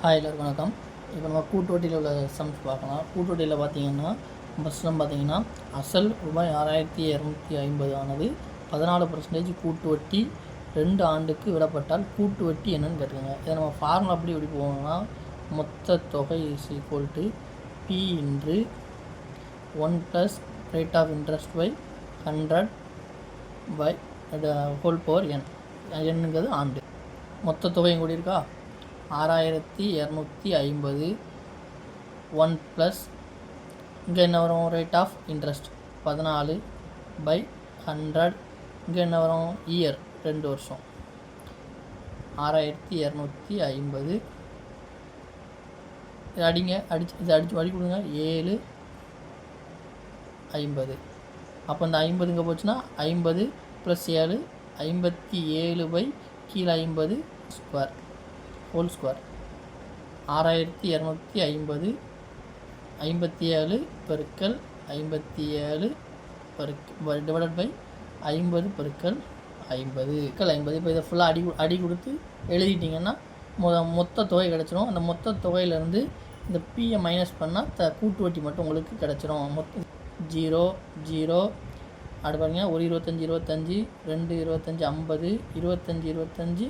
Hi எல்லோரும் வணக்கம். இப்போ நம்ம கூட்டோட்டியில் உள்ள சம்ஸ் பார்க்கலாம். கூட்டோட்டியில் பார்த்தீங்கன்னா பஸ்லாம் பார்த்தீங்கன்னா அசல் ரூபாய் ஆறாயிரத்தி இரநூத்தி ஐம்பது ஆனது பதினாலு பர்சன்டேஜ் கூட்டு வட்டி ரெண்டு ஆண்டுக்கு விடப்பட்டால் கூட்டு வட்டி என்னன்னு கேட்டுருங்க இதை நம்ம ஃபார்முலா அப்படி எப்படி போகணும்னா மொத்த தொகை is equal to P into one plus rate of interest by hundred by whole power n என்னங்கிறது ஆண்டு. மொத்த தொகையும் கூடி இருக்கா ஆறாயிரத்தி இரநூத்தி ஐம்பது. ஒன் ப்ளஸ் இங்கே என்ன வரும்? ரேட் ஆஃப் இன்ட்ரெஸ்ட் பதினாலு பை ஹண்ட்ரட் இங்கே என்ன வரும்? இயர் ரெண்டு வருஷம். ஆறாயிரத்தி இரநூத்தி ஐம்பது. இது அடிங்க. அடிச்சு இது அடித்து அடி கொடுங்க. ஏழு ஐம்பது. அப்போ இந்த ஐம்பதுங்க போச்சுன்னா ஐம்பது ப்ளஸ் ஏழு ஐம்பத்தி ஏழு பை கீழே ஐம்பது ஸ்கொயர் ஹோல் ஸ்கொயர் ஆறாயிரத்தி இரநூத்தி ஐம்பது ஐம்பத்தி ஏழு பெருக்கல் ஐம்பத்தி ஏழு பெருக்க டிவைடட் பை ஐம்பது பெருக்கல் ஐம்பது. பெருக்கல் ஐம்பது. இப்போ இதை ஃபுல்லாக அடி அடி கொடுத்து எழுதிட்டிங்கன்னா மொ மொத்த தொகை கிடச்சிரும். அந்த மொத்த தொகையிலேருந்து இந்த பியை மைனஸ் பண்ணால் த கூட்டு வட்டி மட்டும் உங்களுக்கு கிடச்சிரும். மொத்த ஜீரோ ஜீரோ அடுத்து ஒரு இருபத்தஞ்சி இருபத்தஞ்சி. ரெண்டு இருபத்தஞ்சி ஐம்பது. இருபத்தஞ்சி இருபத்தஞ்சி.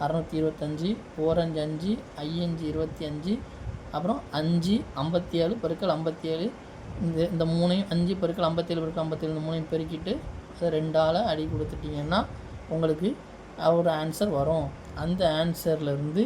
அறநூற்றி இருபத்தஞ்சி ஓரஞ்சு அஞ்சு ஐயஞ்சு இருபத்தி அஞ்சு அப்புறம் அஞ்சு ஐம்பத்தி ஏழு பெருக்கள் ஐம்பத்தி ஏழு இந்த இந்த மூணையும் அஞ்சு பெருக்கல் ஐம்பத்தேழு பெருக்கள் ஐம்பத்தேழு இந்த மூணையும் பெருக்கிட்டு அதை ரெண்டால் அடி கொடுத்துட்டிங்கன்னா உங்களுக்கு ஒரு ஆன்சர் வரும். அந்த ஆன்சர்லேருந்து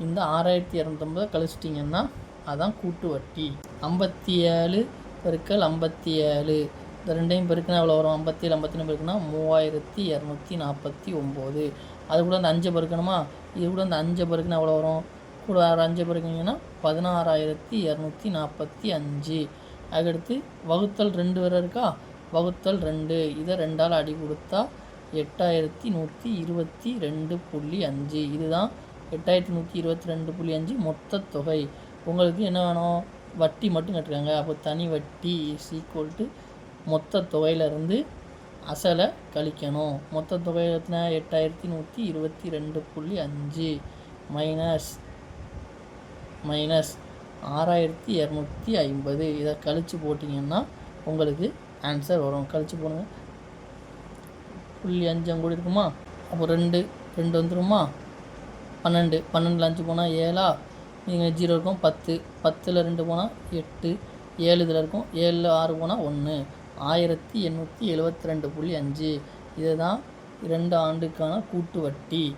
இந்த ஆறாயிரத்தி இரநூத்தம்பதை கழிச்சிட்டிங்கன்னா அதான் கூட்டு வட்டி. ஐம்பத்தி ஏழு பெருக்கல் ஐம்பத்தி ஏழு இந்த ரெண்டையும் பெருக்குனா எவ்வளோ வரும்? ஐம்பத்தி ஏழு ஐம்பத்தி பெருக்குனா மூவாயிரத்தி இரநூத்தி நாற்பத்தி ஒம்பது. அது கூட அந்த அஞ்சை பெருக்கணுமா? இது கூட அந்த அஞ்சை பெருக்குனா எவ்வளோ வரும்? கூட ஒரு அஞ்சை பெருக்குனீங்கன்னா பதினாறாயிரத்தி இரநூத்தி நாற்பத்தி அஞ்சு. அதுக்கடுத்து வகுத்தல் ரெண்டு வரை இருக்கா? வகுத்தல் ரெண்டு. இதை ரெண்டால் அடி கொடுத்தா எட்டாயிரத்தி நூற்றி இருபத்தி ரெண்டு புள்ளி அஞ்சு. இதுதான் எட்டாயிரத்தி நூற்றி இருபத்தி ரெண்டு புள்ளி அஞ்சு மொத்த தொகை. உங்களுக்கு என்ன வேணும்? வட்டி மட்டும் கட்டுறாங்க அப்போ தனி வட்டி இஸ் ஈக்குவல் டு மொத்த தொகையிலேருந்து அசலை கழிக்கணும். மொத்த தொகை எத்தனை? எட்டாயிரத்தி நூற்றி இருபத்தி ரெண்டு புள்ளி அஞ்சு. மைனஸ் மைனஸ் ஆறாயிரத்தி இரநூத்தி ஐம்பது. இதை கழித்து போட்டிங்கன்னா உங்களுக்கு ஆன்சர் வரும். கழித்து போடுங்க. புள்ளி அஞ்சு அங்கூட கூட இருக்குமா? அப்போ ரெண்டு ரெண்டு வந்துருமா? பன்னெண்டு. பன்னெண்டில் அஞ்சு போனால் ஏழா? நீங்கள் ஜீரோ இருக்கும் பத்து. பத்தில் ரெண்டு போனால் எட்டு. ஏழு இதில் இருக்கும். ஏழில் ஆறு போனால் ஒன்று ஆயிரத்தி எண்ணூற்றி எழுபத்தி ரெண்டு புள்ளி அஞ்சு. இதுதான் இரண்டு ஆண்டுக்கான கூட்டு வட்டி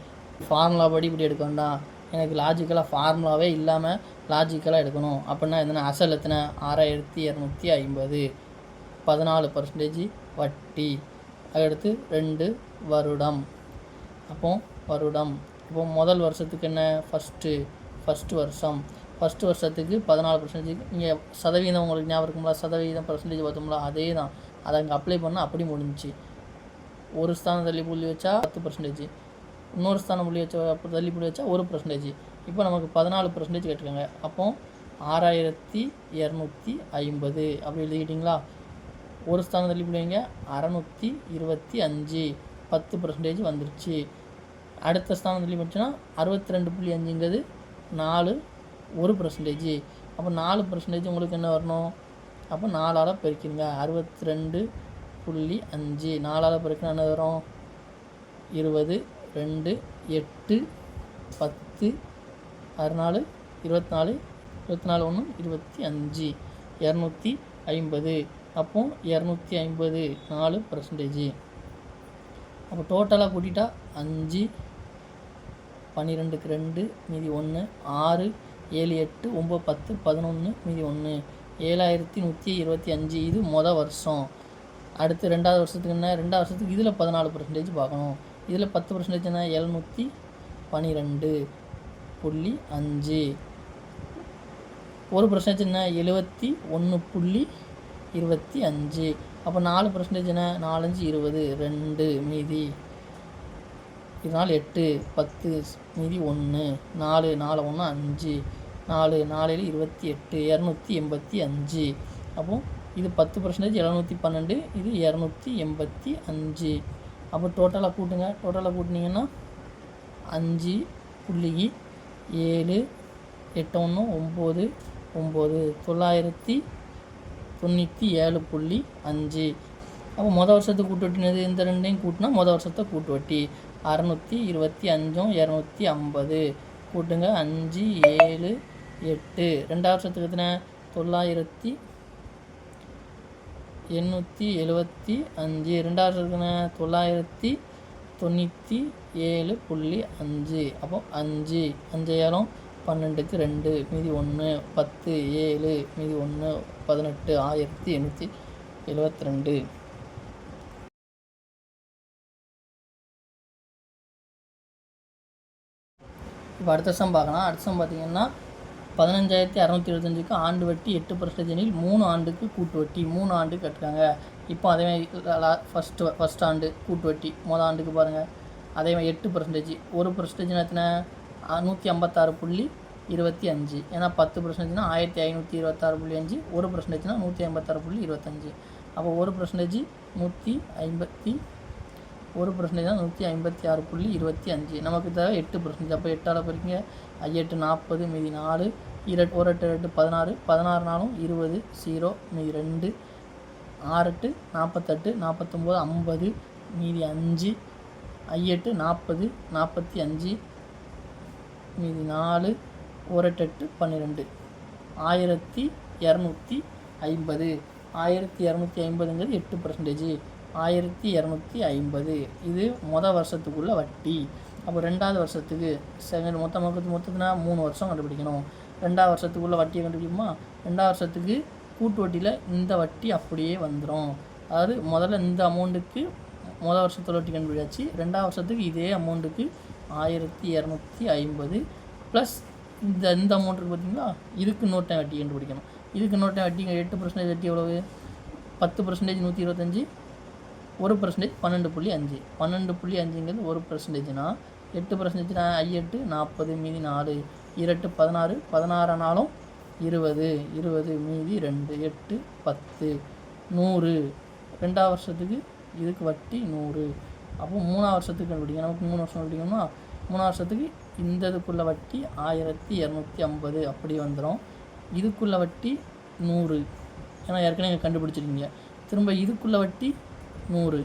ஃபார்முலா படி இப்படி எடுக்க வேண்டாம் எனக்கு லாஜிக்கலாக ஃபார்முலாவே இல்லாமல் லாஜிக்கலாக எடுக்கணும். அப்படின்னா எத்தனை? அசல் எத்தனை? ஆறாயிரத்தி இரநூத்தி ஐம்பது. பதினாலு பர்சன்டேஜ் வட்டி. அடுத்து ரெண்டு வருடம். அப்போ வருடம். இப்போ முதல் வருஷத்துக்கு என்ன? ஃபஸ்ட்டு ஃபஸ்ட்டு வருஷம். ஃபஸ்ட்டு வருஷத்துக்கு பதினாலு பர்சன்டேஜ் இங்கே சதவீதம் உங்களுக்கு ஞாபகம் இருக்குங்களா சதவீதம் பர்சன்டேஜ் பார்த்தோம்ல அதே தான் அதை அங்கே அப்ளை பண்ணால் அப்படி முடிஞ்சுச்சு. ஒரு ஸ்தானம் தள்ளி புள்ளி வச்சா பத்து பர்சன்டேஜ் இன்னொரு ஸ்தானம் புள்ளி வச்சா அப்படி தள்ளி புள்ளி வச்சா ஒரு பர்சன்டேஜ் இப்போ நமக்கு பதினாலு பர்சன்டேஜ் கேட்டிருக்காங்க. அப்போ ஆறாயிரத்தி இரநூத்தி ஐம்பது அப்படி எழுதிக்கிட்டிங்களா? ஒரு ஸ்தானம் தள்ளி புள்ளிங்க அறநூற்றி இருபத்தி அஞ்சு. பத்து பர்சன்டேஜ் வந்துருச்சு. அடுத்த ஸ்தானம் தள்ளி போச்சுன்னா அறுபத்தி ரெண்டு புள்ளி அஞ்சுங்கிறது நாலு ஒரு பர்சன்டேஜ் அப்போ நாலு பர்சன்டேஜ் உங்களுக்கு என்ன வரணும்? அப்போ நாலால் பெருக்கிடுங்க. அறுபத்தி ரெண்டு புள்ளி அஞ்சு. நாலால் பெருக்கினா என்ன வரும்? இருபது ரெண்டு எட்டு பத்து அறுநாலு இருபத்தி நாலு இருபத்தி நாலு ஒன்று இருபத்தி அஞ்சு. இரநூத்தி ஐம்பது. அப்போ இரநூத்தி ஐம்பது. நாலு பர்சன்டேஜ் அப்போ டோட்டலாக கூட்டிட்டா அஞ்சு பன்னிரெண்டுக்கு ரெண்டு மீதி ஒன்று ஆறு ஏழு எட்டு ஒம்பது பத்து பதினொன்று மீதி ஒன்று. ஏழாயிரத்தி நூற்றி இருபத்தி அஞ்சு இது மொதல் வருஷம். அடுத்து ரெண்டாவது வருஷத்துக்கு என்ன? ரெண்டாவது வருஷத்துக்கு இதில் பதினாலு பர்சன்டேஜ் பார்க்கணும். இதில் பத்து பர்சன்டேஜ் என்ன? எழுநூற்றி பன்னிரெண்டு புள்ளி அஞ்சு. ஒரு பர்சன்டேஜ் என்ன? எழுபத்தி ஒன்று புள்ளி இருபத்தி அஞ்சு. அப்போ நாலு பர்சன்டேஜ் என்ன? நாலஞ்சு இருபது. ரெண்டு மீதி இதனால் எட்டு பத்து மீதி ஒன்று. நாலு நாலு ஒன்று அஞ்சு. நாலு நாலு இருபத்தி எட்டு இரநூத்தி எண்பத்தி அஞ்சு. அப்போ இது பத்து பர்சன்டேஜ் எழுநூற்றி பன்னெண்டு இது இரநூத்தி எண்பத்தி அஞ்சு. அப்போ டோட்டலாக கூட்டுங்க. டோட்டலாக கூட்டினீங்கன்னா அஞ்சு புள்ளி ஏழு எட்டு ஒன்று ஒம்பது ஒம்பது. தொள்ளாயிரத்தி தொண்ணூற்றி ஏழு புள்ளி அஞ்சு. அப்போ மொதல் வருஷத்துக்கு கூட்டு வட்டினது இந்த ரெண்டையும் கூட்டினா மொதல் வருஷத்தை கூட்டு வட்டி. அறநூற்றி இருபத்தி அஞ்சும் இரநூத்தி ஐம்பது. கூட்டுங்க. அஞ்சு ஏழு எட்டு. ரெண்டாவது வருஷத்துக்கு எத்தனை? தொள்ளாயிரத்தி எண்ணூற்றி எழுபத்தி அஞ்சு. ரெண்டாவது வருஷத்துக்கு தொள்ளாயிரத்தி தொண்ணூற்றி ஏழு புள்ளி அஞ்சு. அப்போ அஞ்சு. அஞ்சாயிரம் பன்னெண்டுக்கு ரெண்டு. மீதி ஒன்று பத்து ஏழு. மீதி ஒன்று பதினெட்டு. ஆயிரத்தி எண்ணூற்றி எழுபத்தி ரெண்டு இப்போ அடுத்த சம் பார்க்கலாம். அடுத்த சம் பார்த்தீங்கன்னா பதினஞ்சாயிரத்தி அறநூற்றி எழுபத்தஞ்சுக்கு ஆண்டு வட்டி எட்டு பர்சன்டேஜினில் மூணு ஆண்டுக்கு கூட்டு வட்டி மூணு ஆண்டு கட்டுறாங்க. இப்போ அதே மாதிரி ஃபஸ்ட்டு ஃபஸ்ட் ஆண்டு கூட்டு வட்டி மொதல் ஆண்டுக்கு பாருங்கள் அதே மாதிரி எட்டு பர்சன்டேஜ் ஒரு பர்சன்டேஜ் எத்தனை? நூற்றி ஐம்பத்தாறு புள்ளி இருபத்தி அஞ்சு. ஏன்னா பத்து பர்சன்டேஜ்னா ஆயிரத்தி ஐநூற்றி இருபத்தாறு புள்ளி அஞ்சு. ஒரு பர்சன்டேஜ்னா நூற்றி ஐம்பத்தாறு புள்ளி இருபத்தஞ்சு. அப்போ ஒரு பர்சன்டேஜ் நூற்றி ஐம்பத்தி ஒரு பர்சன்டேஜ் தான் நூற்றி ஐம்பத்தி ஆறு புள்ளி இருபத்தி அஞ்சு. நமக்கு தேவை எட்டு பர்சன்டேஜ் அப்போ எட்டால் பிரிங்க ஐயெட்டு நாற்பது மீதி நாலு இரட்டு ஒரு எட்டு எட்டு பதினாறு பதினாறு நாளும் இருபது ஜீரோ மீதி ரெண்டு ஆறெட்டு நாற்பத்தெட்டு நாற்பத்தொம்போது ஐம்பது மீதி அஞ்சு ஐயெட்டு நாற்பது நாற்பத்தி அஞ்சு மீதி நாலு ஒரு எட்டு எட்டு பன்னிரெண்டு. ஆயிரத்தி இரநூத்தி ஐம்பது. ஆயிரத்தி இரநூத்தி ஐம்பதுங்கிறது எட்டு பர்சன்டேஜ் ஆயிரத்தி இரநூத்தி ஐம்பது. இது மொதல் வருஷத்துக்குள்ள வட்டி. அப்போ ரெண்டாவது வருஷத்துக்கு செகண்ட் மொத்த மொத்தத்துனா மூணு வருஷம் கண்டுபிடிக்கணும். ரெண்டாவது வருஷத்துக்குள்ளே வட்டியை கண்டுபிடிக்குமா ரெண்டாவது வருஷத்துக்கு கூட்டு வட்டியில் இந்த வட்டி அப்படியே வந்துடும் அதாவது முதல்ல இந்த அமௌண்ட்டுக்கு மொதல் வருஷத்தோட வட்டி கண்டுபிடிச்சாச்சு. ரெண்டாவது வருஷத்துக்கு இதே அமௌண்ட்டுக்கு ஆயிரத்தி இரநூத்தி ஐம்பது ப்ளஸ் இந்த இந்த அமௌண்ட் இருக்குது பார்த்தீங்களா? இதுக்கு இன்னொரு டைம் வட்டி கண்டுபிடிக்கணும். இதுக்கு இன்னொரு டைம் வட்டி எட்டு பர்சன்டேஜ் வட்டி எவ்வளவு? பத்து பர்சன்டேஜ் நூற்றி இருபத்தஞ்சி ஒரு பர்சன்டேஜ் பன்னெண்டு புள்ளி அஞ்சு. பன்னெண்டு புள்ளி அஞ்சுங்கிறது ஒரு பர்சன்டேஜ்னால் எட்டு பர்சன்டேஜ்னா ஐயெட்டு நாற்பது மீதி நாலு இரட்டு பதினாறு பதினாறு நாளும் இருபது இருபது மீதி ரெண்டு எட்டு பத்து நூறு. ரெண்டாவது வருஷத்துக்கு இதுக்கு வட்டி நூறு. அப்போ மூணாவது வருஷத்துக்கு கண்டுபிடிங்க. நமக்கு மூணு வருஷம் கண்டுபிடிக்கணும்னா மூணாவது வருஷத்துக்கு இந்த இதுக்குள்ள வட்டி ஆயிரத்தி இரநூத்தி ஐம்பது. அப்படி வந்துடும் இதுக்குள்ள வட்டி நூறு. ஏன்னா ஏற்கனவே கண்டுபிடிச்சிருக்கீங்க. திரும்ப இதுக்குள்ள வட்டி நூறு.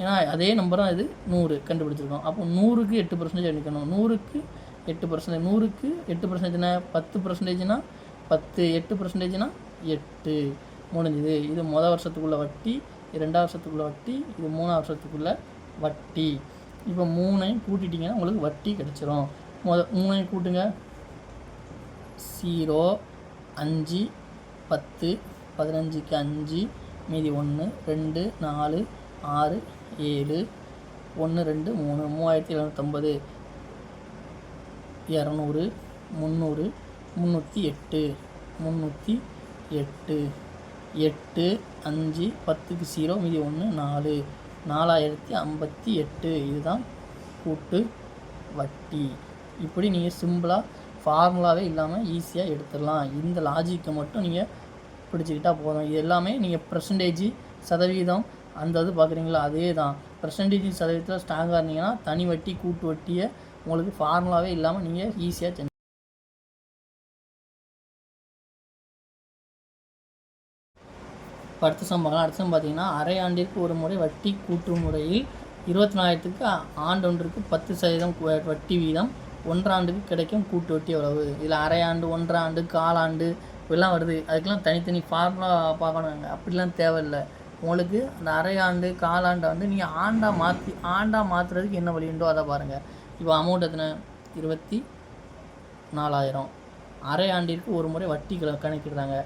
ஏன்னா அதே நம்பர் தான் இது. நூறு கண்டுபிடிச்சிருக்கோம். அப்போ நூறுக்கு எட்டு பர்சன்டேஜ் எடுக்கணும் நூறுக்கு எட்டு பர்சன்டேஜ் நூறுக்கு எட்டு பர்சன்டேஜ்னா பத்து பர்சன்டேஜ்னா பத்து எட்டு பர்சன்டேஜ்னா எட்டு. முடிஞ்சுது. இது மொதல் வருஷத்துக்குள்ளே வட்டி ரெண்டாவது வருஷத்துக்குள்ள வட்டி இது மூணாவது வருஷத்துக்குள்ளே வட்டி. இப்போ மூணையும் கூட்டிட்டிங்கன்னா உங்களுக்கு வட்டி கிடச்சிரும். மொத மூணையும் கூட்டுங்க. ஜீரோ அஞ்சு பத்து பதினஞ்சுக்கு அஞ்சு மீதி ஒன்று ரெண்டு நாலு ஆறு ஏழு ஒன்று ரெண்டு மூணு மூவாயிரத்தி எழுநூற்றம்பது இரநூறு முந்நூறு முந்நூற்றி எட்டு முந்நூற்றி எட்டு எட்டு அஞ்சு பத்துக்கு ஜீரோ மீதி ஒன்று நாலு நாலாயிரத்தி ஐம்பத்தி எட்டு. இதுதான் கூட்டு வட்டி. இப்படி நீங்கள் சிம்பிளாக ஃபார்முலாவே இல்லாமல் ஈஸியாக எடுத்துடலாம். இந்த லாஜிக்கை மட்டும் நீங்கள் பிடிச்சிக்கிட்டா போதும். இது எல்லாமே நீங்கள் பர்சன்டேஜ் சதவீதம் அந்த இது பார்க்குறீங்களா? அதே தான். பர்சன்டேஜ் சதவீதத்தில் ஸ்ட்ராங்காக இருந்தீங்கன்னா தனி வட்டி கூட்டு வட்டியை உங்களுக்கு ஃபார்முலாவே இல்லாமல் நீங்கள் ஈஸியாக செஞ்சு அடுத்த சம் பார்க்கலாம். அடுத்த சம் பார்த்தீங்கன்னா அரை ஆண்டிற்கு ஒரு முறை வட்டி கூட்டு முறையில் இருபத்தி நாலாயிரத்துக்கு ஆண்டு ஒன்றுக்கு பத்து சதவீதம் வட்டி வீதம் ஒன்றாண்டுக்கு கிடைக்கும் கூட்டு வட்டி எவ்வளவு? இதில் அரை ஆண்டு ஒன்றாண்டு காலாண்டு இப்படிலாம் வருது. அதுக்கெல்லாம் தனித்தனி ஃபார்முலா பார்க்கணுங்க. அப்படிலாம் தேவையில்லை. உங்களுக்கு அந்த அரை ஆண்டு காலாண்டை வந்து நீங்கள் ஆண்டாக மாற்றி ஆண்டாக மாற்றுறதுக்கு என்ன வழியுண்டோ அதை பாருங்கள் இப்போ அமௌண்ட் எத்தனை? இருபத்தி நாலாயிரம் அரை ஆண்டிற்கு ஒரு முறை வட்டி கணக்கிடுறாங்க.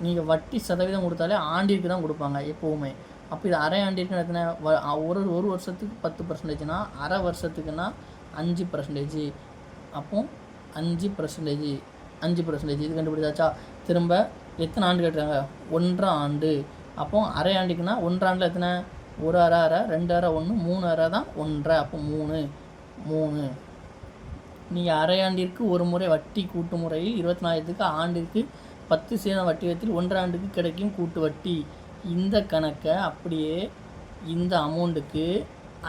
நீங்கள் வட்டி சதவீதம் கொடுத்தாலே ஆண்டிற்கு தான் கொடுப்பாங்க எப்போவுமே. அப்போ இது அரை ஆண்டிற்கு எத்தனை? வ- ஒரு ஒரு வருஷத்துக்கு பத்து பர்சன்டேஜ்னா அரை வருஷத்துக்குன்னா அஞ்சு பர்சன்டேஜ் அப்போ அஞ்சு பர்சன்டேஜ் அஞ்சு பர்சன்டேஜ் இது கண்டுபிடிச்சாச்சா? திரும்ப எத்தனை ஆண்டு கேட்டுறாங்க? ஒன்றரை ஆண்டு. அப்போ அரை ஆண்டுக்குன்னா ஒன்றாண்டில் எத்தனை? ஒரு அரை அரை ரெண்டு அரை ஒன்று மூணு அரை தான் ஒன்றரை. அப்போ மூணு மூணு. நீங்கள் அரையாண்டிற்கு ஒரு முறை வட்டி கூட்டு முறையில் இருபத்தி நாலாயிரத்துக்கு ஆண்டிற்கு பத்து சதவீதம் வட்டி விதத்தில் ஒன்றாண்டுக்கு கிடைக்கும் கூட்டு வட்டி. இந்த கணக்கை அப்படியே இந்த அமௌண்ட்டுக்கு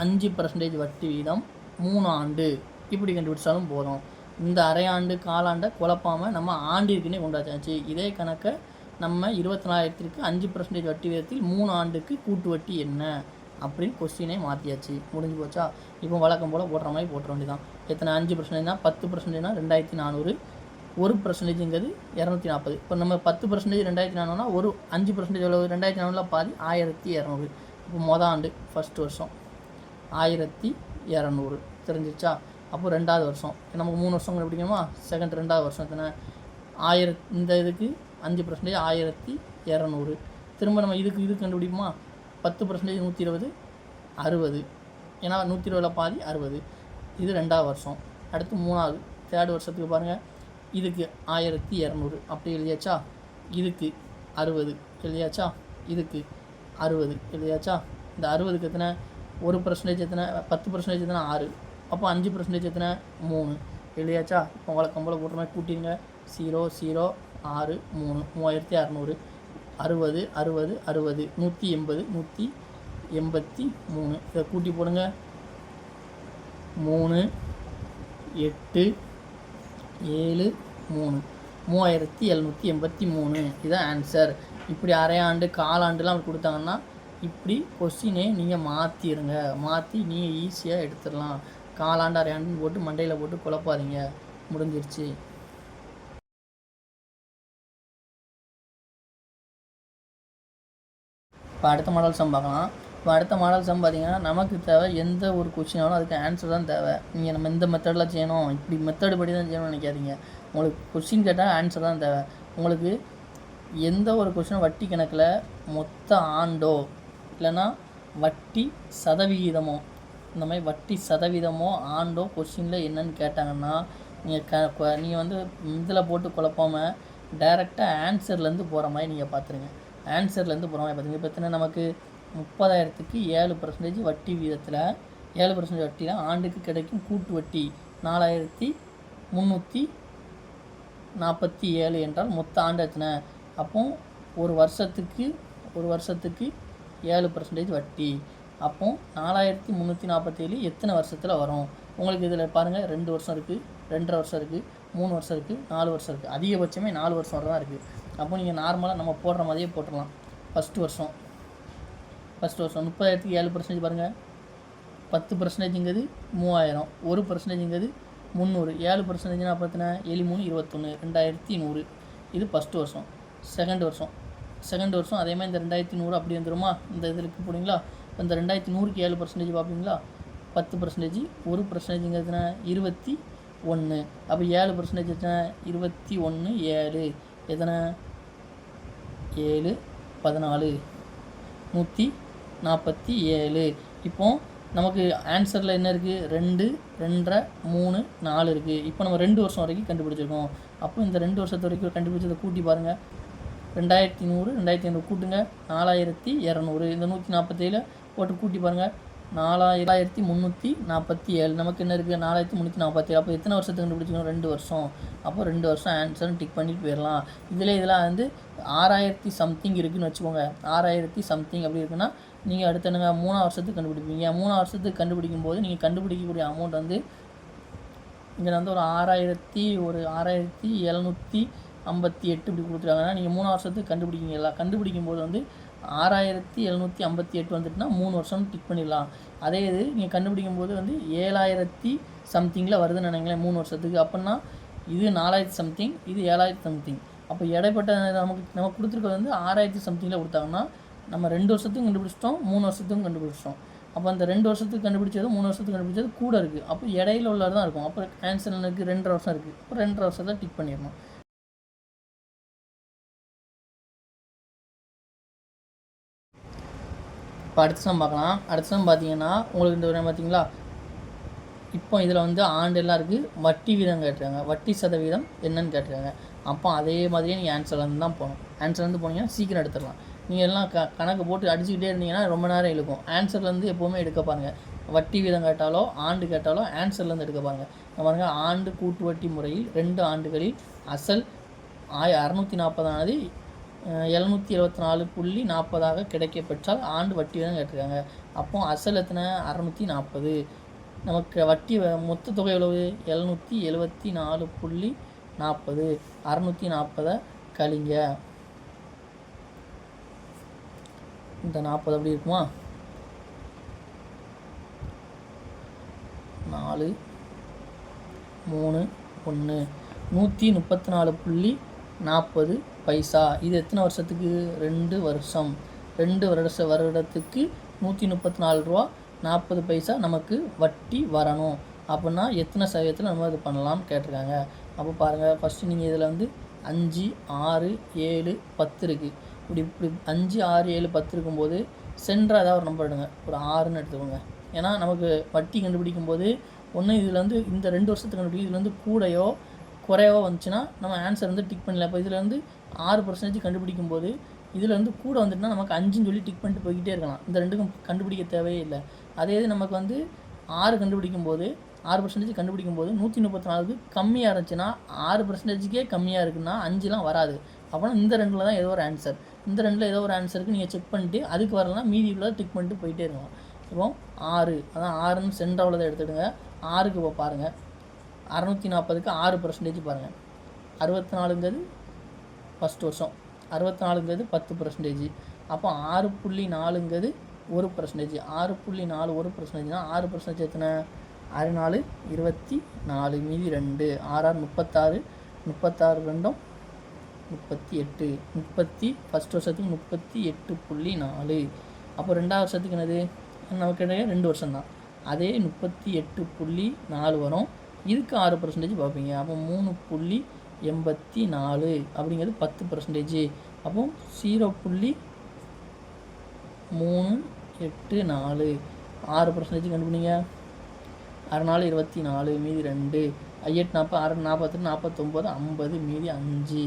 அஞ்சு பர்சன்டேஜ் வட்டி வீதம் மூணு ஆண்டு. இப்படி கண்டுபிடிச்சாலும் போதும். இந்த அரையாண்டு காலாண்டை குழப்பாமல் நம்ம ஆண்டிற்குனே கொண்டாச்சாச்சு இதே கணக்கை நம்ம இருபத்தி நாலாயிரத்திற்கு அஞ்சு பர்சன்டேஜ் வட்டி விதத்தில் மூணு ஆண்டுக்கு கூட்டு வட்டி என்ன? அப்படின்னு கொஸ்டினே மாற்றியாச்சு முடிஞ்சு போச்சா? இப்போ வழக்கம் போல் போடுற மாதிரி போட்டுற வேண்டியதான் எத்தனை அஞ்சு பர்சன்டேஜ்னா பத்து பர்சன்டேஜ்னா ரெண்டாயிரத்தி நானூறு. ஒரு பர்சன்டேஜுங்கிறது இரநூத்தி நாற்பது. இப்போ நம்ம பத்து பர்சன்டேஜ் ரெண்டாயிரத்தி நானூறுனா ஒரு அஞ்சு பர்சன்டேஜ் எவ்வளவு? ரெண்டாயிரத்தி நானூறுல பாதி ஆயிரத்தி இரநூறு. இப்போ மொதல் ஆண்டு ஃபஸ்ட் வருஷம். ஆயிரத்தி இரநூறு. தெரிஞ்சிச்சா அப்போ ரெண்டாவது வருஷம். நமக்கு மூணு வருஷம் பிடிக்குமா செகண்ட் ரெண்டாவது வருஷம் எத்தனை? ஆயிரத் இந்த இதுக்கு அஞ்சு பர்சன்டேஜ் ஆயிரத்தி இரநூறு. திரும்ப நம்ம இதுக்கு இது கண்டுபிடிப்போமா? பத்து பர்சன்டேஜ் நூற்றி இருபது அறுபது. ஏன்னா நூற்றி இருபதில் பாதி அறுபது. இது ரெண்டாவது வருஷம். அடுத்து மூணாவது தேர்ட் வருஷத்துக்கு பாருங்கள் இதுக்கு ஆயிரத்தி இரநூறு. அப்படி எழுதியாச்சா? இதுக்கு அறுபது. எழுதியாச்சா? இதுக்கு அறுபது. எழுதியாச்சா? இந்த அறுபதுக்கு எத்தனை? ஒரு பர்சன்டேஜ் எத்தனை? பத்து பர்சன்டேஜ் எத்தனை? ஆறு. அப்போ அஞ்சு பர்சன்டேஜ் எத்தனை? மூணு. எழுதியாச்சா? இப்போ வழக்கம் போல் கூட்டுற மாதிரி கூட்டிங்க ஜீரோ ஜீரோ ஆறு மூணு மூவாயிரத்தி அறநூறு அறுபது அறுபது அறுபது நூற்றி எண்பது நூற்றி எண்பத்தி மூணு. இதை கூட்டி போடுங்க. மூணு எட்டு ஏழு மூணு. மூவாயிரத்தி எழுநூற்றி எண்பத்தி மூணு. இதான் ஆன்சர் இப்படி அரையாண்டு காலாண்டுலாம் அவர் கொடுத்தாங்கன்னா இப்படி கொஸ்டினே நீங்கள் மாற்றிடுங்க மாற்றி நீங்கள் ஈஸியாக எடுத்துடலாம். காலாண்டு அரையாண்டுன்னு போட்டு மண்டையில் போட்டு குழப்பாதீங்க. முடிஞ்சிருச்சு. இப்போ அடுத்த மாடல் சம் பார்க்கலாம். இப்போ அடுத்த மாடல் சம் பார்த்தீங்கன்னா நமக்கு தேவை எந்த ஒரு கொஷினாலும் அதுக்கு ஆன்சர் தான் தேவை. நீங்கள் நம்ம இந்த மெத்தடில் செய்யணும். இப்படி மெத்தடு படி தான் செய்யணும்னு நினைக்காதீங்க. உங்களுக்கு கொஷின் கேட்டால் ஆன்சர் தான் தேவை. உங்களுக்கு எந்த ஒரு கொஷினும் வட்டி கணக்கில் மொத்த ஆண்டோ இல்லைன்னா வட்டி சதவிகிதமோ இந்த மாதிரி வட்டி சதவீதமோ ஆண்டோ கொஷினில் என்னன்னு கேட்டாங்கன்னா நீங்கள் க நீங்கள் வந்து இதில் போட்டு குழப்பாமல் டைரெக்டாக ஆன்சர்லேருந்து போகிற மாதிரி நீங்கள் பார்த்துருங்க. ஆன்சர்லேருந்து போகிற மாதிரி பார்த்துங்க நமக்கு முப்பதாயிரத்துக்கு ஏழு பர்சன்டேஜ் வட்டி வீதத்தில் ஏழு பர்சன்டேஜ் வட்டியில் ஆண்டுக்கு கிடைக்கும் கூட்டு வட்டி நாலாயிரத்தி முந்நூற்றி நாற்பத்தி ஏழு என்றால் மொத்த ஆண்டு எத்தனை? அப்போ ஒரு வருஷத்துக்கு ஒரு வருஷத்துக்கு ஏழு பர்சன்டேஜ் வட்டி. அப்போ நாலாயிரத்தி முந்நூற்றி நாற்பத்தேழு எத்தனை வருஷத்தில் வரும்? உங்களுக்கு இதில் பாருங்கள் ரெண்டு வருஷம் இருக்குது ரெண்டரை வருஷம் இருக்குது மூணு வருஷம் இருக்குது நாலு வருஷம் இருக்குது அதிகபட்சமே நாலு வருஷம் வரை தான் இருக்குது அப்போ நீங்கள் நார்மலாக நம்ம போடுற மாதிரியே போட்டுடலாம். ஃபஸ்ட்டு வருஷம். ஃபஸ்ட்டு வருஷம் முப்பதாயிரத்துக்கு ஏழு பர்சன்டேஜ் பாருங்கள் பத்து பர்சன்டேஜுங்கிறது மூவாயிரம். ஒரு பர்சன்டேஜுங்கிறது முந்நூறு. ஏழு பர்சன்டேஜ்னா பார்த்தினா ஏழு மூணு இருபத்தொன்று ரெண்டாயிரத்தி நூறு. இது ஃபஸ்ட்டு வருஷம். செகண்ட் வருஷம். செகண்ட் வருஷம் அதே மாதிரி இந்த ரெண்டாயிரத்தி நூறு அப்படி வந்துருமா? இந்த இதில் போடுங்களா இப்போ இந்த ரெண்டாயிரத்தி நூறுக்கு ஏழு பர்சன்டேஜ் பார்ப்பீங்களா பத்து பர்சன்டேஜ் ஒரு பர்சன்டேஜுங்கிறதுனா இருபத்தி ஒன்று அப்போ ஏழு பர்சன்டேஜ் இருபத்தி ஒன்று ஏழு. எத்தனை? ஏழு பதினாலு. நூற்றி நாற்பத்தி ஏழு. இப்போது நமக்கு ஆன்சரில் என்ன இருக்குது ரெண்டு ரெண்டரை மூணு நாலு இருக்குது இப்போ நம்ம ரெண்டு வருஷம் வரைக்கும் கண்டுபிடிச்சிருக்கோம். அப்போ இந்த ரெண்டு வருஷத்து வரைக்கும் கண்டுபிடிச்சதை கூட்டி பாருங்கள் ரெண்டாயிரத்தி நூறு ரெண்டாயிரத்தி ஐநூறு கூட்டுங்க. நாலாயிரத்தி இரநூறு. இந்த நூற்றி நாற்பத்தேழு போட்டு கூட்டி பாருங்கள் நாலாயிரத்தி முந்நூற்றி நாற்பத்தி ஏழு. நமக்கு என்ன இருக்குது நாலாயிரத்தி முந்நூற்றி நாற்பத்தி ஏழு. அப்போ எத்தனை வருஷத்துக்கு கண்டுபிடிச்சிக்கணும் ரெண்டு வருஷம். அப்போ ரெண்டு வருஷம் ஆன்சர்னு டிக் பண்ணிட்டு போயிடலாம். இதில் இதெல்லாம் வந்து ஆறாயிரத்தி சம்திங் இருக்குதுன்னு வச்சுக்கோங்க. ஆறாயிரத்தி சம்திங் அப்படி இருக்குன்னா நீங்கள் அடுத்த என்னங்க மூணாவது வருஷத்துக்கு கண்டுபிடிப்பீங்க. மூணு வருஷத்துக்கு கண்டுபிடிக்கும் போது நீங்கள் கண்டுபிடிக்கக்கூடிய அமௌண்ட் வந்து இங்கே வந்து ஒரு ஆறாயிரத்தி ஒரு ஆறாயிரத்தி எழுநூற்றி ஐம்பத்தி எட்டு இப்படி கொடுத்துருக்காங்கன்னா நீங்கள் மூணு வருஷத்துக்கு கண்டுபிடிக்கிங்களா கண்டுபிடிக்கும் போது வந்து ஆறாயிரத்தி எழுநூற்றி ஐம்பத்தி எட்டு வந்துட்டுனா மூணு வருஷம் டிக் பண்ணிடலாம். அதே இது நீங்கள் கண்டுபிடிக்கும் போது வந்து ஏழாயிரத்தி சம்திங்கில் வருதுன்னு நினைங்களேன் மூணு வருஷத்துக்கு. அப்படின்னா இது நாலாயிரத்தி சம்திங் இது ஏழாயிரத்தி சம்திங் அப்போ இடைப்பட்ட நமக்கு நம்ம கொடுத்துருக்கிறது வந்து ஆறாயிரத்தி சம்திங்கில் கொடுத்தாங்கன்னா நம்ம ரெண்டு வருஷத்துக்கும் கண்டுபிடிச்சிட்டோம் மூணு வருஷத்துக்கும் கண்டுபிடிச்சிட்டோம். அப்போ அந்த ரெண்டு வருஷத்துக்கு கண்டுபிடிச்சது மூணு வருஷத்துக்கு கண்டுபிடிச்சது கூட இருக்குது அப்போ இடையில உள்ளது தான் இருக்கும். அப்போ ஆன்சர் எனக்கு ரெண்டரை வருஷம் இருக்குது அப்போ ரெண்டரை வருஷத்தை டிக் பண்ணிடணும். இப்போ அடுத்த சம் பார்க்கலாம். அடுத்த சம் பார்த்தீங்கன்னா உங்களுக்கு இந்த வரையும் பார்த்தீங்களா? இப்போ இதில் வந்து ஆண்டெல்லாம் இருக்குது வட்டி வீதம் கேட்டுருக்காங்க. வட்டி சதவீதம் என்னன்னு கேட்டுருக்காங்க. அப்போ அதே மாதிரியே நீங்கள் ஆன்சர்லேருந்து தான் போகணும். ஆன்சர்லேருந்து போனீங்கன்னா சீக்கிரம் எடுத்துடலாம். நீங்கள் எல்லாம் க கணக்கு போட்டு அடிச்சுக்கிட்டே இருந்தீங்கன்னா ரொம்ப நேரம் இழுக்கும். ஆன்சர்லேருந்து எப்போவுமே எடுக்க பாருங்கள் வட்டி வீதம் கேட்டாலோ ஆண்டு கேட்டாலோ ஆன்சர்லேருந்து எடுக்க பாருங்கள் பாருங்கள் ஆண்டு கூட்டு வட்டி முறையில் ரெண்டு ஆண்டுகளில் அசல் ஆய அறநூற்றி நாற்பதானது எழுநூற்றி இருபத்தி நாலு புள்ளி நாற்பதாக கிடைக்கப்பெற்றால் ஆண்டு வட்டி வீதம் கேட்டிருக்காங்க. அப்போ அசல் எத்தனை? அறநூற்றி நாற்பது. நமக்கு வட்டி வ- மொத்த தொகை எவ்வளவு? எழுநூற்றி எழுபத்தி நாலு புள்ளி நாற்பது. அறநூற்றி நாற்பதை கழிங்க. இந்த நாற்பது அப்படி இருக்குமா? நாலு மூணு ஒன்று. நூற்றி முப்பத்தி நாலு புள்ளி நாற்பது பைசா. இது எத்தனை வருஷத்துக்கு? ரெண்டு வருஷம். ரெண்டு வருஷ வருடத்துக்கு நூற்றி முப்பத்தி நாலு ரூபா நாற்பது பைசா நமக்கு வட்டி வரணும். அப்படின்னா எத்தனை சதவீதத்தில் நம்ம இது பண்ணலாம்னு கேட்டிருக்காங்க. அப்போ பாருங்கள் ஃபஸ்ட்டு நீங்கள் இதில் வந்து அஞ்சு ஆறு ஏழு பத்து இருக்குது இப்படி இப்படி அஞ்சு ஆறு ஏழு பத்து இருக்கும்போது சென்டராக ஏதாவது ஒரு நம்பர் எடுங்க. ஒரு ஆறுன்னு எடுத்துக்கோங்க. ஏன்னா நமக்கு வட்டி கண்டுபிடிக்கும் போது ஒன்று இதில் வந்து இந்த ரெண்டு வருஷத்துக்கு கண்டுபிடிக்கும். இதில் வந்து கூடையோ குறைவாக வந்துச்சுன்னா நம்ம ஆன்சர் வந்து டிக் பண்ணல. இப்போ இதில் வந்து ஆறு பர்சன்டேஜ் கண்டுபிடிக்கும் போது இதில் வந்து கூட வந்துட்டுனா நமக்கு அஞ்சுன்னு சொல்லி டிக் பண்ணிட்டு போய்கிட்டே இருக்கலாம். இந்த ரெண்டுக்கும் கண்டுபிடிக்க தேவையே இல்லை. அதே இது நமக்கு வந்து ஆறு கண்டுபிடிக்கும் போது ஆறு பர்சன்டேஜ் கண்டுபிடிக்கும் போது நூற்றி முப்பத்தி நாலுக்கு கம்மியாக இருந்துச்சுன்னா ஆறு பர்சன்டேஜுக்கே கம்மியாக இருக்குன்னா அஞ்சுலாம் வராது. அப்போனா இந்த ரெண்டில் தான் ஏதோ ஒரு ஆன்சர் இந்த ரெண்டில் ஏதோ ஒரு ஆன்சருக்கு நீங்கள் செக் பண்ணிட்டு அதுக்கு வரலாம் மீதி உள்ள டிக் பண்ணிட்டு போயிட்டே இருக்கலாம். இப்போ ஆறு அதான் ஆறுன்னு சென்டராக தான் எடுத்துடுங்க. ஆறுக்கு இப்போ பாருங்கள் அறநூற்றி நாற்பதுக்கு ஆறு பர்சன்டேஜ் பாருங்கள் அறுபத்தி நாலுங்கிறது ஃபஸ்ட் வருஷம். அறுபத்தி நாலுங்கிறது பத்து பர்சன்டேஜ் அப்போ ஆறு புள்ளி நாலுங்கிறது ஒரு பர்சன்டேஜ் ஆறு புள்ளி நாலு ஒரு பர்சன்டேஜ்னா ஆறு பர்சன்டேஜ் எத்தனை? ஆறு நாலு இருபத்தி நாலு மீதி ரெண்டு. ஆறாறு முப்பத்தாறு முப்பத்தாறு ரெண்டும் முப்பத்தி எட்டு. முப்பத்தி ஃபஸ்ட் வருஷத்துக்கு முப்பத்தி எட்டு புள்ளி நாலு. அப்போ ரெண்டாவது வருஷத்துக்கு என்னது? நமக்கு ரெண்டு வருஷம்தான். அதே முப்பத்தி எட்டு புள்ளி நாலு வரும். இதுக்கு ஆறு பர்சன்டேஜ் பார்ப்பீங்க. அப்போ மூணு புள்ளி எண்பத்தி நாலு அப்படிங்கிறது பத்து பர்சன்டேஜ் அப்போ ஜீரோ புள்ளி மூணு எட்டு நாலு. ஆறு பர்சன்டேஜ் கண்டுபிடிங்க. ஆறு நாலு இருபத்தி நாலு மீதி ரெண்டு. ஐயெட்டு நாற்பது ஆறு நாற்பத்தெட்டு நாற்பத்தொம்போது ஐம்பது மீதி அஞ்சு.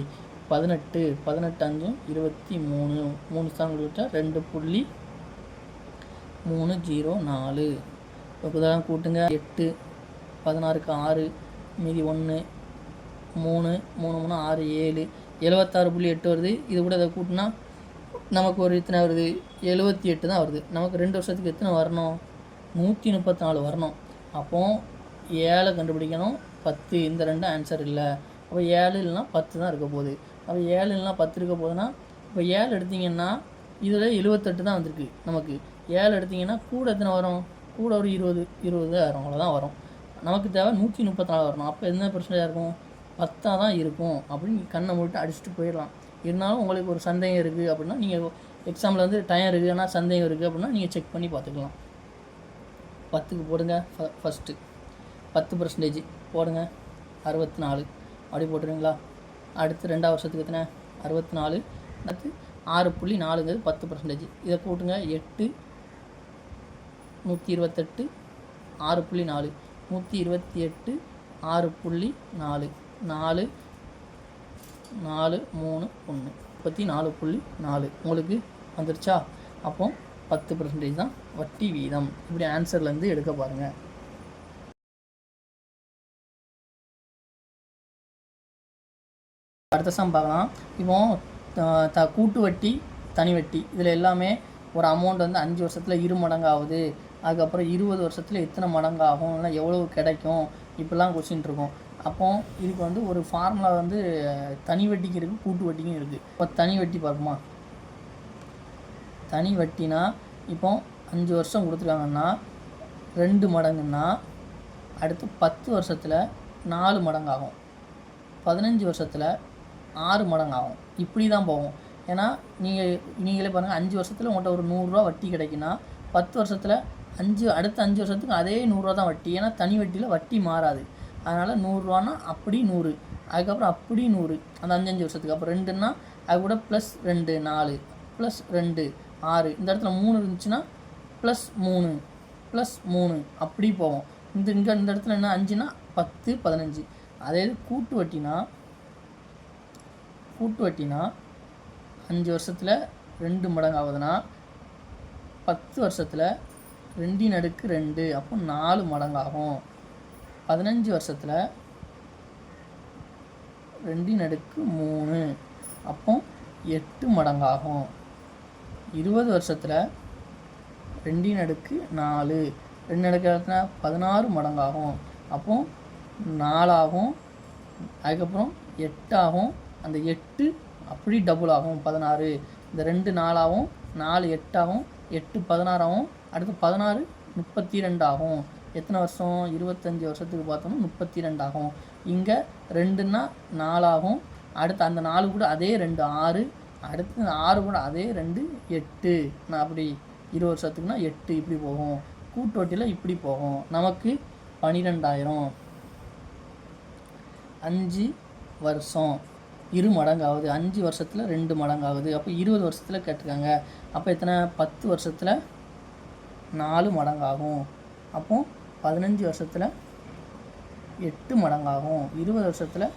பதினெட்டு பதினெட்டு அஞ்சும் இருபத்தி மூணு. மூணு ஸ்தானம் விட்டா ரெண்டு புள்ளி மூணு ஜீரோ நாலு. இப்போ கூட்டுங்க. எட்டு பதினாறுக்கு ஆறு மீதி ஒன்று மூணு மூணு மூணு ஆறு ஏழு. எழுபத்தாறு புள்ளி எட்டு வருது. இது கூட இதை கூட்டினா நமக்கு ஒரு இத்தனை வருது? எழுபத்தி எட்டு தான் வருது. நமக்கு ரெண்டு வருஷத்துக்கு எத்தனை வரணும்? நூற்றி முப்பத்தி நாலு வரணும். அப்போ ஏழை கண்டுபிடிக்கணும். பத்து. இந்த ரெண்டும் ஆன்சர் இல்லை. அப்போ ஏழு இல்லைனா பத்து தான் இருக்க போகுது. அப்போ ஏழு இல்லைனா பத்து இருக்க போகுதுன்னா இப்போ ஏழு எடுத்தீங்கன்னா இதில் எழுபத்தெட்டு தான் வந்திருக்கு நமக்கு. ஏழு எடுத்தீங்கன்னா கூட எத்தனை வரும்? கூட ஒரு இருபது. இருபது வரும். அவ்வளோதான் வரும். நமக்கு தேவை நூற்றி முப்பத்தி நாலு வரணும். அப்போ என்ன பிரச்சனையாக இருக்கும்? பத்தாக தான் இருக்கும். அப்படின்னு கண்ணை மூட்டு அடிச்சுட்டு போயிடலாம். இருந்தாலும் உங்களுக்கு ஒரு சந்தேகம் இருக்குது அப்படின்னா நீங்கள் எக்ஸாமில் வந்து டைம் இருக்குது ஆனால் சந்தேகம் இருக்குது அப்படின்னா நீங்கள் செக் பண்ணி பார்த்துக்கலாம். பத்துக்கு போடுங்க. ஃப ஃபஸ்ட்டு பத்து பர்சன்டேஜ் போடுங்க. அறுபத்தி நாலு. அப்படி போட்டுருங்களா அடுத்து ரெண்டாவது வருஷத்துக்கு எத்தனை? அறுபத்தி நாலு. அடுத்து ஆறு புள்ளி நாலுங்கிறது பத்து பர்சன்டேஜ் இதை கூட்டுங்க. எட்டு நூற்றி இருபத்தெட்டு ஆறு புள்ளி நாலு. நூற்றி இருபத்தி எட்டு ஆறு புள்ளி நாலு நாலு நாலு மூணு ஒன்று. முப்பத்தி நாலு புள்ளி நாலு. உங்களுக்கு வந்துருச்சா? அப்போ பத்து பர்சன்டேஜ் தான் வட்டி வீதம். இப்படி ஆன்சர்லேருந்து எடுக்க பாருங்கள் அடுத்த சம் பார்க்கலாம். இப்போ த கூட்டு வட்டி தனி வட்டி இதில் எல்லாமே ஒரு அமௌண்ட் வந்து அஞ்சு வருஷத்தில் இரு மடங்காகுது. அதுக்கப்புறம் இருபது வருஷத்தில் எத்தனை மடங்கு ஆகும் இல்லை எவ்வளவு கிடைக்கும்? இப்படிலாம் கொஸ்டின் இருக்கும். அப்போ இதுக்கு வந்து ஒரு ஃபார்முலா வந்து தனி வட்டிக்கு இருக்குது கூட்டு வட்டிக்கும் இருக்குது இப்போ தனி வட்டி பார்க்குமா தனி வட்டினா இப்போ அஞ்சு வருஷம் கொடுத்துருக்காங்கன்னா ரெண்டு மடங்குன்னா அடுத்து பத்து வருஷத்தில் நாலு மடங்கு ஆகும் பதினஞ்சு வருஷத்தில் ஆறு மடங்கு ஆகும் இப்படி தான் போகும். ஏன்னா நீங்கள் நீங்களே பாருங்கள் அஞ்சு வருஷத்தில் உங்கள்கிட்ட ஒரு நூறுரூவா வட்டி கிடைக்குன்னா பத்து வருஷத்தில் அஞ்சு அடுத்த அஞ்சு வருஷத்துக்கு அதே நூறுரூவா தான் வட்டி. ஏன்னா தனி வட்டியில் வட்டி மாறாது. அதனால் நூறுரூவானா அப்படி நூறு. அதுக்கப்புறம் அப்படி நூறு. அந்த அஞ்சஞ்சு வருஷத்துக்கு. அப்புறம் ரெண்டுன்னா அது கூட ப்ளஸ் ரெண்டு நாலு. ப்ளஸ் ரெண்டு ஆறு. இந்த இடத்துல மூணு இருந்துச்சுன்னா ப்ளஸ் மூணு. ப்ளஸ் மூணு. அப்படி போவோம். இந்த இங்கே இந்த இடத்துல என்ன? அஞ்சுனா பத்து பதினஞ்சு. அதே இது கூட்டு வட்டினா கூட்டு வட்டினா அஞ்சு வருஷத்தில் ரெண்டு மடங்கு ஆகுதுன்னா பத்து வருஷத்தில் ரெண்டின் அடுக்கு ரெண்டு. அப்போ நாலு மடங்காகும். பதினஞ்சு வருஷத்தில் ரெண்டின் அடுக்கு மூணு. அப்போ எட்டு மடங்காகும். இருபது வருஷத்தில் ரெண்டின் அடுக்கு நாலு. ரெண்டு அடுக்கு பதினாறு மடங்காகும். அப்போ நாலாகும். அதுக்கப்புறம் எட்டாகும். அந்த எட்டு அப்படி டபுள் ஆகும். பதினாறு. இந்த ரெண்டு நாலாகவும் நாலு எட்டாகவும் எட்டு பதினாறாகவும் அடுத்து பதினாறு முப்பத்தி ரெண்டு ஆகும். எத்தனை வருஷம்? இருபத்தஞ்சி வருஷத்துக்கு பார்த்தோம்னா முப்பத்தி ரெண்டு ஆகும். இங்கே ரெண்டுன்னா நாலாகும். அடுத்து அந்த நாலு கூட அதே ரெண்டு ஆறு. அடுத்து ஆறு கூட அதே ரெண்டு எட்டு. நான் அப்படி இருபது வருஷத்துக்குனா எட்டு இப்படி போகும். கூட்டோட்டியில் இப்படி போகும். நமக்கு பன்னிரெண்டாயிரம் அஞ்சு வருஷம். இரு மடங்காகுது அஞ்சு வருஷத்தில் ரெண்டு மடங்காகுது அப்போ இருபது வருஷத்தில் கேட்டிருக்காங்க. அப்போ எத்தனை? பத்து வருஷத்தில் நாலு மடங்காகும். அப்போ பதினஞ்சு வருஷத்தில் எட்டு மடங்காகும். இருபது வருஷத்தில்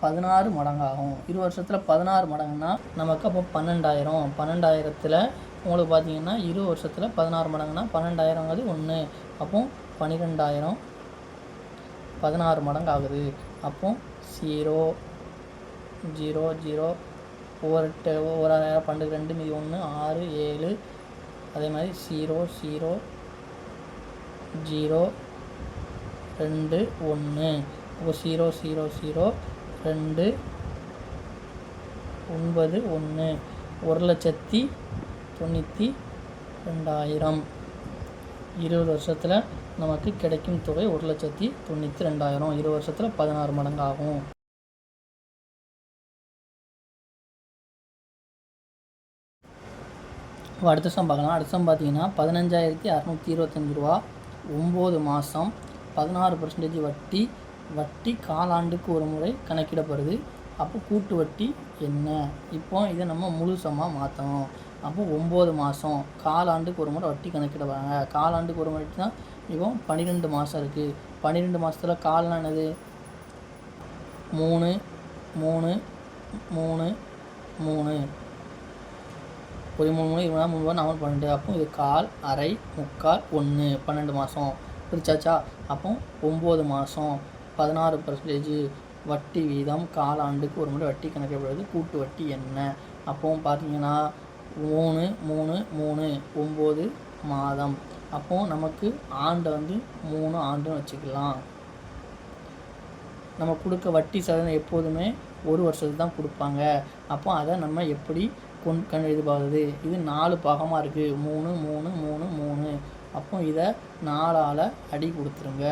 பதினாறு மடங்காகும். இருபது வருஷத்தில் பதினாறு மடங்குன்னா நமக்கு அப்போ பன்னெண்டாயிரம். பன்னெண்டாயிரத்தில் உங்களுக்கு பார்த்தீங்கன்னா இருபது வருஷத்தில் பதினாறு மடங்குனா பன்னெண்டாயிரங்கிறது ஒன்று அப்போ பன்னிரெண்டாயிரம் பதினாறு மடங்கு ஆகுது அப்போ ஜீரோ ஜீரோ ஜீரோ ஒவ்வொரு ட- ஒவ்வொரு ஆயிரம் பன்னெண்டு ரெண்டு மீதி ஒன்று ஆறு ஏழு அதே மாதிரி ஜீரோ ஜீரோ ஜீரோ ரெண்டு ஒன்று அப்போ ஜீரோ ஜீரோ ஜீரோ ரெண்டு ஒன்பது ஒன்று ஒரு லட்சத்தி தொண்ணூற்றி ரெண்டாயிரம். இருபது வருஷத்தில் நமக்கு கிடைக்கும் தொகை ஒரு லட்சத்தி தொண்ணூற்றி ரெண்டாயிரம். இருபது வருஷத்தில் பதினாறு மடங்கு ஆகும் இப்போ அடுத்த சம் பார்க்கலாம். அடுத்த சம் பார்த்தீங்கன்னா பதினஞ்சாயிரத்தி அறநூற்றி இருபத்தஞ்சி ரூபா ஒம்பது மாதம் பதினாறு பர்சன்டேஜ் வட்டி வட்டி காலாண்டுக்கு ஒரு முறை கணக்கிடப்படுது. அப்போ கூட்டு வட்டி என்ன? இப்போ இதை நம்ம முழுசமாக மாற்றணும் அப்போ ஒம்பது மாதம் காலாண்டுக்கு ஒரு முறை வட்டி கணக்கிடுவாங்க. காலாண்டுக்கு ஒரு முறை தான் இப்போ பன்னிரெண்டு மாதம் இருக்குது பன்னிரெண்டு மாதத்தில் கால்னா என்னது? மூணு மூணு மூணு மூணு. ஒரு மூணு மூணு இருபது மூணு ரூபா நாமல் பன்னெண்டு அப்போ இது கால் அரை முக்கால் ஒன்று பன்னெண்டு மாதம் பிரிச்சாச்சா அப்போ ஒம்பது மாதம் பதினாறு பர்சன்டேஜ் வட்டி வீதம் காலாண்டுக்கு ஒரு முறை வட்டி கணக்கிடப்படுது கூட்டு வட்டி என்ன? அப்போ பார்த்தீங்கன்னா மூணு மூணு மூணு ஒம்பது மாதம். அப்போ நமக்கு ஆண்டை வந்து மூணு ஆண்டுன்னு வச்சுக்கலாம். நம்ம கொடுக்க வட்டி சதவீதம் எப்போதுமே ஒரு வருஷத்துக்கு தான் கொடுப்பாங்க. அப்போ அதை நம்ம எப்படி பொன் கண் எதிர்பார்க்குது இது நாலு பாகமாக இருக்குது மூணு மூணு மூணு மூணு. அப்போ இதை நாலால் அடி கொடுத்துருங்க.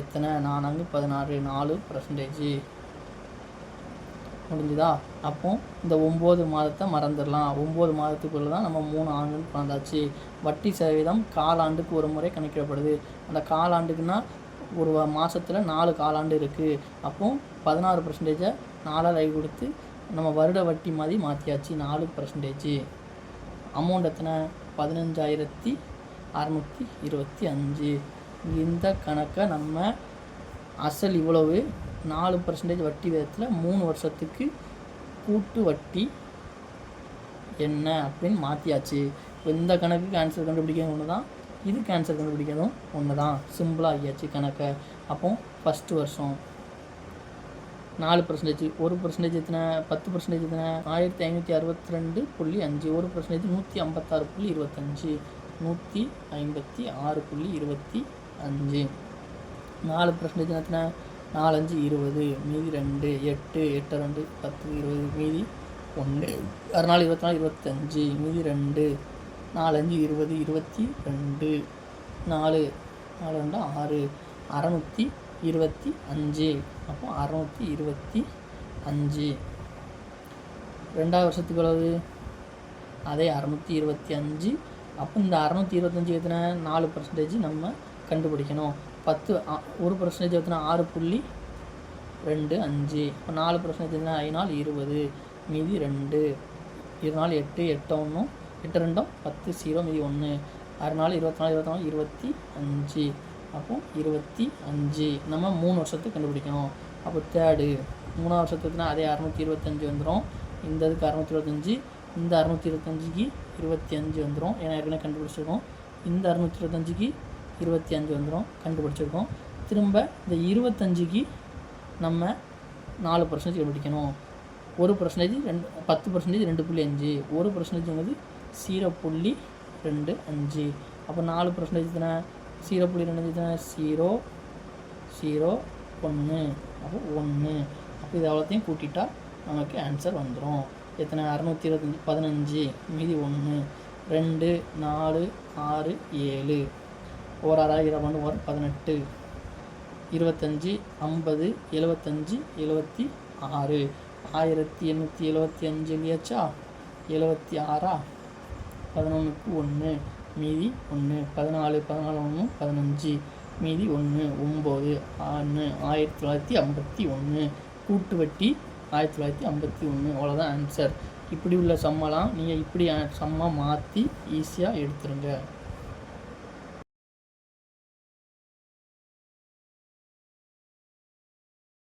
எத்தனை? நானாங்கு பதினாறு நாலு பர்சன்டேஜ் முடிஞ்சுதா? அப்போ இந்த ஒம்பது மாதத்தை மறந்துடலாம். ஒம்பது மாதத்துக்குள்ளே தான் நம்ம மூணு ஆண்டுன்னு பிறந்தாச்சு. வட்டி சதவீதம் காலாண்டுக்கு ஒரு முறை கணக்கிடப்படுது. அந்த காலாண்டுக்குன்னா ஒரு மாதத்தில் நாலு காலாண்டு இருக்குது அப்போ பதினாறு பர்சன்டேஜை நாலால் கை கொடுத்து நம்ம வருட வட்டி மாதிரி மாற்றியாச்சு நாலு பர்சன்டேஜ் அமௌண்ட் எத்தனை? பதினஞ்சாயிரத்தி அறநூற்றி இருபத்தி அஞ்சு. இந்த கணக்கை நம்ம அசல் இவ்வளவு நாலு பர்சன்டேஜ் வட்டி விதத்தில் மூணு வருஷத்துக்கு கூட்டு வட்டி என்ன அப்படின்னு மாற்றியாச்சு இப்போ இந்த கணக்குக்கு ஆன்சர் கண்டுபிடிக்கிறது ஒன்று தான் இதுக்கு ஆன்சர் கண்டுபிடிக்கிறதும் ஒன்று தான் சிம்பிளாக ஆகியாச்சு கணக்கை. அப்போ ஃபஸ்ட்டு வருஷம். நாலு பர்சன்டேஜ் ஒரு பர்சன்டேஜ் எத்தனை? பத்து பர்சன்டேஜ் எத்தனை? ஆயிரத்தி ஐநூற்றி அறுபத்தி ரெண்டு புள்ளி அஞ்சு ஒரு பர்சன்டேஜ் நூற்றி ஐம்பத்தாறு புள்ளி இருபத்தஞ்சு நூற்றி ஐம்பத்தி ஆறு புள்ளி இருபத்தி அஞ்சு. நாலு பர்சன்டேஜ் எத்தனை நாலஞ்சு இருபது மீதி ரெண்டு எட்டு எட்டு ரெண்டு பத்து இருபது மீதி ஒன்று. அறுநாள் இருபத்தி நாலு இருபத்தஞ்சு மீதி ரெண்டு நாலஞ்சு இருபது இருபத்தி ரெண்டு. நாலு நாலு ரெண்டு ஆறு. அறநூற்றி இருபத்தி அஞ்சு. அப்போ அறநூற்றி இருபத்தி அஞ்சு. ரெண்டாவது வருஷத்துக்கு எவ்வளவு அதே அறநூற்றி இருபத்தி அஞ்சு. அப்போ இந்த அறநூற்றி இருபத்தஞ்சி எத்தனை? நாலு பர்சன்டேஜ் நம்ம கண்டுபிடிக்கணும். பத்து ஒரு பர்சன்டேஜ் எத்தனை? ஆறு புள்ளி ரெண்டு அஞ்சு. இப்போ நாலு பர்சன்டேஜ் எத்தனை? ஐநாள் இருபது. மீதி ரெண்டு. இரு நாள் எட்டு எட்டு ஒன்றும் எட்டு ரெண்டும் பத்து ஜீரோ மீதி ஒன்று. ஆறு நாள் இருபத்தி நாலு இருபத்தி நாலு இருபத்தி அஞ்சு. அப்போ இருபத்தி அஞ்சு. நம்ம மூணு வருஷத்துக்கு கண்டுபிடிக்கணும். அப்போ தேர்டு மூணாவது வருஷத்துக்குனா அதே அறநூற்றி இருபத்தஞ்சி வந்துடும் இந்த இதுக்கு அறநூற்றி இருபத்தஞ்சி இந்த அறநூற்றி இருபத்தஞ்சிக்கு இருபத்தி அஞ்சு வந்துடும் ஏன்னா ஏற்கனவே கண்டுபிடிச்சிருக்கோம். இந்த அறநூற்றி இருபத்தஞ்சிக்கு இருபத்தி அஞ்சு வந்துடும் கண்டுபிடிச்சிருக்கோம். திரும்ப இந்த இருபத்தஞ்சிக்கு நம்ம நாலு பர்சன்டேஜ் கண்டுபிடிக்கணும். ஒரு பர்சன்டேஜ் ரெண்டு பத்து பர்சன்டேஜ் ரெண்டு புள்ளி அஞ்சு. ஒரு பர்சன்டேஜ் வந்து ஜீரோ புள்ளி ரெண்டு அஞ்சு. அப்போ நாலு பர்சன்டேஜ் தானே? ஜீரோ புள்ளி ரெண்டு தானே ஜீரோ ஜீரோ ஒன்று அப்போ ஒன்று அப்போ இது அவ்வளோத்தையும் கூட்டிட்டா நமக்கு ஆன்சர் வந்துடும் எத்தனை? அறநூற்றி இருபத்தஞ்சி பதினஞ்சு மீதி ஒன்று ரெண்டு நாலு ஆறு ஏழு. ஒரு ஆறாயிரம் ஒன்று ஒரு பதினெட்டு. இருபத்தஞ்சி ஐம்பது எழுபத்தஞ்சி எழுபத்தி ஆறு. ஆயிரத்தி எண்ணூற்றி எழுபத்தி அஞ்சு இல்லையாச்சா? எழுபத்தி ஆறா? பதினொன்றுக்கு ஒன்று மீதி ஒன்று பதினாலு பதினாலு ஒன்று பதினஞ்சு மீதி ஒன்று ஒம்பது ஒன்று ஆயிரத்தி தொள்ளாயிரத்தி ஐம்பத்தி ஒன்று. கூட்டு வட்டி ஆயிரத்தி தொள்ளாயிரத்தி ஐம்பத்தி ஒன்று. அவ்வளோதான் ஆன்சர் இப்படி உள்ள சம்மெல்லாம் நீங்கள் இப்படி சம்மாக மாற்றி ஈஸியாக எடுத்துருங்க.